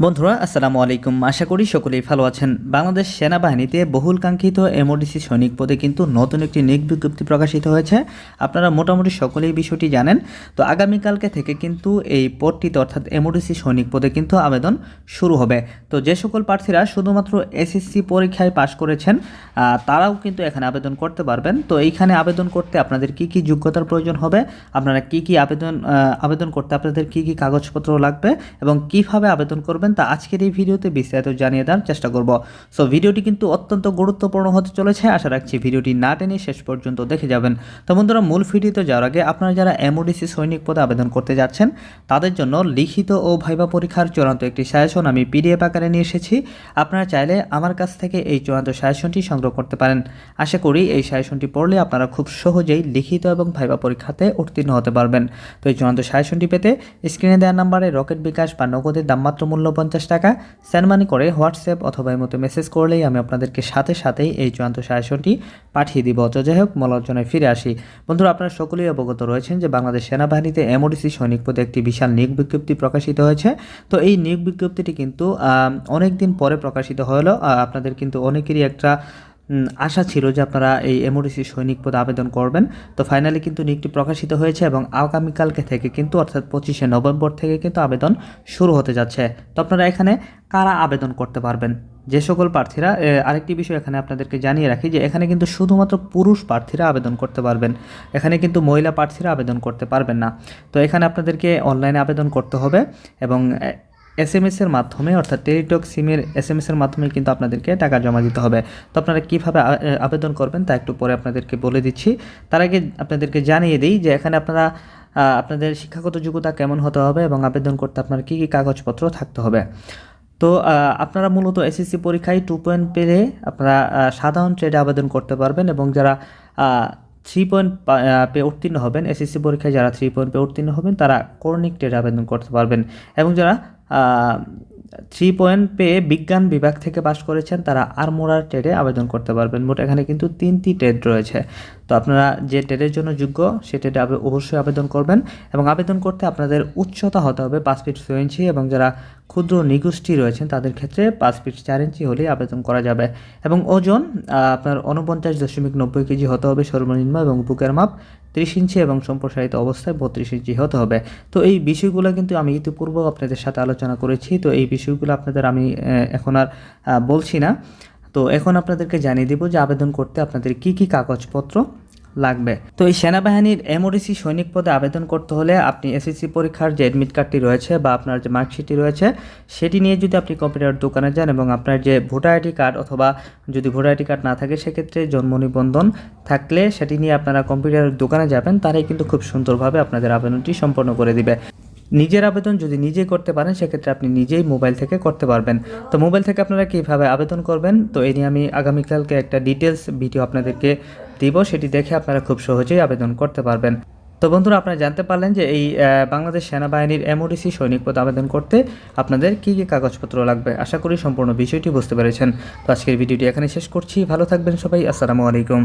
বন্ধুরা, আসসালামু আলাইকুম। আশা করি সকলেই ভালো আছেন। বাংলাদেশ সেনাবাহিনীতে বহুল কাঙ্ক্ষিত এমওডিসি সৈনিক পদে কিন্তু নতুন একটি নিয়োগ বিজ্ঞপ্তি প্রকাশিত হয়েছে। আপনারা মোটামুটি সকলেই বিষয়টি জানেন। তো আগামীকালকে থেকে কিন্তু এই পদটিতে অর্থাৎ এমওডিসি সৈনিক পদে কিন্তু আবেদন শুরু হবে। তো যে সকল প্রার্থীরা শুধুমাত্র এসএসসি পরীক্ষায় পাশ করেছেন তারাও কিন্তু এখানে আবেদন করতে পারবেন। তো এইখানে আবেদন করতে আপনাদের কি কি যোগ্যতার প্রয়োজন হবে, আপনারা কি কি আবেদন আবেদন করতে আপনাদের কি কি কাগজপত্র লাগবে এবং কীভাবে আবেদন করবেন তা আজকের এই ভিডিওতে বিস্তারিত জানিয়ে দেওয়ার চেষ্টা করব। সো ভিডিওটি কিন্তু অত্যন্ত গুরুত্বপূর্ণ হতে চলেছে। আশা রাখছি ভিডিওটি না টেনে শেষ পর্যন্ত দেখে যাবেন। তো বন্ধুরা, মূল ভিডিওতে যাওয়ার আগে আপনারা যারা এমওডিসি সৈনিক পদে আবেদন করতে যাচ্ছেন, তাদের জন্য লিখিত ও ভাইবা পরীক্ষার চূড়ান্ত একটি সাজেশন আমি পিডিএফ আকারে নিয়ে এসেছি। আপনারা চাইলে আমার কাছ থেকে এই চূড়ান্ত সাজেশনটি সংগ্রহ করতে পারেন। আশা করি এই সাজেশনটি পড়লে আপনারা খুব সহজেই লিখিত এবং ভাইবা পরীক্ষাতে উত্তীর্ণ হতে পারবেন। তো এই চূড়ান্ত সাজেশনটি পেতে স্ক্রিনে দেওয়া নাম্বারে রকেট বিকাশ বা নগদের দামমাত্র মূল্য পঞ্চাশ টাকা। স্যানমানি করে হোয়াটসঅ্যাপ অথবা এর মতো মেসেজ করলেই আমি আপনাদেরকে সাথে সাথেই এই চূড়ান্ত সাহায্যটি পাঠিয়ে দিব। তো যাই হোক মলার্জনায় ফিরে আসি। বন্ধুরা, আপনারা সকলেই অবগত রয়েছেন যে বাংলাদেশ সেনাবাহিনীতে এমওডিসি সৈনিক পদে একটি বিশাল নিয়োগ বিজ্ঞপ্তি প্রকাশিত হয়েছে। তো এই নিয়োগ বিজ্ঞপ্তিটি কিন্তু অনেক দিন পরে প্রকাশিত হলো। আপনাদের কিন্তু অনেকেরই একটা আশা ছিল যে আপনারা এই এমওডিসি সৈনিক পদে আবেদন করবেন। তো ফাইনালি কিন্তু নিয়োগটি প্রকাশিত হয়েছে এবং আগামীকালকে থেকে কিন্তু অর্থাৎ পঁচিশে নভেম্বর থেকে কিন্তু আবেদন শুরু হতে যাচ্ছে। তো আপনারা এখানে কারা আবেদন করতে পারবেন? যে সকল প্রার্থীরা আরেকটি বিষয় এখানে আপনাদেরকে জানিয়ে রাখি যে এখানে কিন্তু শুধুমাত্র পুরুষ প্রার্থীরা আবেদন করতে পারবেন। এখানে কিন্তু মহিলা প্রার্থীরা আবেদন করতে পারবেন না। তো এখানে আপনাদেরকে অনলাইনে আবেদন করতে হবে এবং এস এম এর মাধ্যমে, অর্থাৎ টেলিটক সিমের এস এম এর মাধ্যমে কিন্তু আপনাদেরকে টাকা জমা দিতে হবে। তো আপনারা কীভাবে আবেদন করবেন তা একটু পরে আপনাদেরকে বলে দিচ্ছি। তার আগে আপনাদেরকে জানিয়ে দিই যে এখানে আপনারা আপনাদের শিক্ষাগত যোগ্যতা কেমন হতে হবে এবং আবেদন করতে আপনার কী কী কাগজপত্র থাকতে হবে। তো আপনারা মূলত এসএসসি পরীক্ষায় টু পয়েন্ট পেলে আপনারা সাধারণ ট্রেডে আবেদন করতে পারবেন এবং যারা থ্রি পয়েন্ট পেয়ে উত্তীর্ণ হবেন এসএসসি পরীক্ষায় যারা থ্রি পয়েন্ট পেয়ে উত্তীর্ণ হবেন, তারা কর্নিক ট্রেডে আবেদন করতে পারবেন। এবং যারা থ্রি পয়েন্ট পেয়ে বিজ্ঞান বিভাগ থেকে পাশ করেছেন। তারা আরমোরার ট্রেডে আবেদন করতে পারবেন। মোট এখানে কিন্তু তিনটি ট্রেড রয়েছে। তো আপনারা যে ট্রেডের জন্য যোগ্য, সে আবে- অবশ্যই আবেদন করবেন এবং আবেদন করতে আপনাদের উচ্চতা হতে হবে পাঁচ ফিট ছয় ইঞ্চি এবং যারা ক্ষুদ্র নিগোষ্ঠী রয়েছেন, তাদের ক্ষেত্রে পাঁচ ফিট চার ইঞ্চি হলেই আবেদন করা যাবে। এবং ওজন আপনার উনপঞ্চাশ দশমিক নব্বই কেজি হতে হবে সর্বনিম্ন এবং বুকের মাপ ত্রিশ ইঞ্চি এবং সম্প্রসারিত অবস্থায় বত্রিশ ইঞ্চি হতে হবে। তো এই বিষয়গুলো কিন্তু আমি ইতিপূর্ব আপনাদের সাথে আলোচনা করেছি, তো এই বিষয়গুলো আপনাদের আমি এখন আর বলছি না। তো এখন আপনাদেরকে জানিয়ে দিব যে আবেদন করতে আপনাদের কি কি কাগজপত্র লাগবে। তো এই সেনাবাহিনীর এমওডিসি সৈনিক পদে আবেদন করতে হলে আপনি এসএসসি পরীক্ষার যে অ্যাডমিট কার্ডটি রয়েছে বা আপনার যে মার্কশিটটি রয়েছে, সেটি নিয়ে যদি আপনি কম্পিউটার দোকানে যান এবং আপনার যে ভোটার আইডি কার্ড অথবা যদি ভোটার আইডি কার্ড না থাকে, সেক্ষেত্রে জন্ম নিবন্ধন থাকলে সেটি নিয়ে আপনারা কম্পিউটার দোকানে যাবেন, তারাই কিন্তু খুব সুন্দরভাবে আপনাদের আবেদনটি সম্পন্ন করে দিবে। নিজের আবেদন যদি নিজেই করতে পারেন, সেক্ষেত্রে আপনি নিজেই মোবাইল থেকে করতে পারবেন। তো মোবাইল থেকে আপনারা কীভাবে আবেদন করবেন? তো এ নিয়ে আমি আগামীকালকে একটা ডিটেলস ভিডিও আপনাদেরকে দিব, সেটি দেখে আপনারা খুব সহজেই আবেদন করতে পারবেন। তো বন্ধুরা, আপনারা জানতে পারলেন যে এই বাংলাদেশ সেনাবাহিনীর এমওডিসি সৈনিক পদ আবেদন করতে আপনাদের কী কী কাগজপত্র লাগবে? আশা করি সম্পূর্ণ বিষয়টি বুঝতে পেরেছেন। তো আজকের ভিডিওটি এখানে শেষ করছি। ভালো থাকবেন সবাই। আসসালামু আলাইকুম।